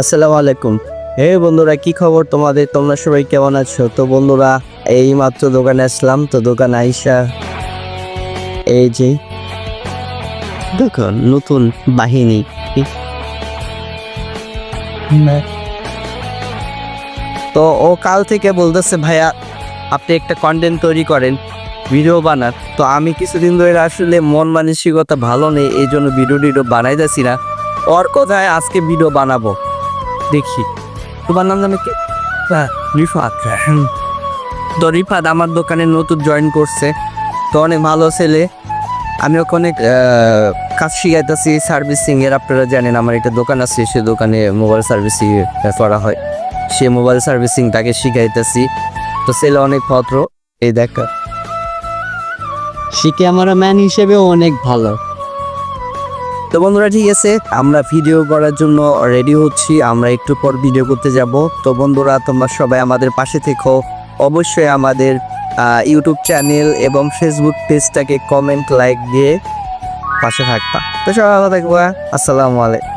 আসসালামু আলাইকুম। হে বন্ধুরা, কি খবর তোমাদের? তোমরা সবাই কেমন আছো? তো বন্ধুরা, এই মাত্র দোকানে আসলাম, তো দোকান আইসা এই যে দোকান নতুন বাহিনী। তো ও কাল থেকে বলতেছে, ভাইয়া, আপনি একটা কন্টেন্ট তৈরি করেন ভিডিও বানান। তো আমি কিছুদিন ধরে আসলে মন মানসিকতা ভালো নেই এই জন্য ভিডিও টিডিও বানাইতেছি না। ওর কোথায় আজকে ভিডিও বানাবো। দেখি। তোমার নাম হ্যাঁ, রিফাত তো রিফাত আমার দোকানে নতুন জয়েন করছে। তো অনেক ভালো ছেলে। আমি ওকে অনেক কাজ শিখাইতেছি সার্ভিসিং এর। আপনারা জানেন আমার একটা দোকান আছে সে দোকানে মোবাইল সার্ভিসিং করা হয়। সে মোবাইল সার্ভিসিং তাকে শিখাইতেছি। তো ছেলে অনেক ভদ্র। এই দেখা। সে ক্যামেরাম্যান হিসেবেও অনেক ভালো। তো বন্ধুরা, ঠিক আছে, আমরা ভিডিও করার জন্য রেডি হচ্ছি, আমরা একটু পর ভিডিও করতে যাব। তো বন্ধুরা, তোমরা সবাই আমাদের পাশে থেকো। অবশ্যই আমাদের ইউটিউব চ্যানেল এবং ফেসবুক পেজটাকে কমেন্ট লাইক দিয়ে পাশে থাকবা। তো সবাই ভালো থাকবা। আসসালামু আলাইকুম।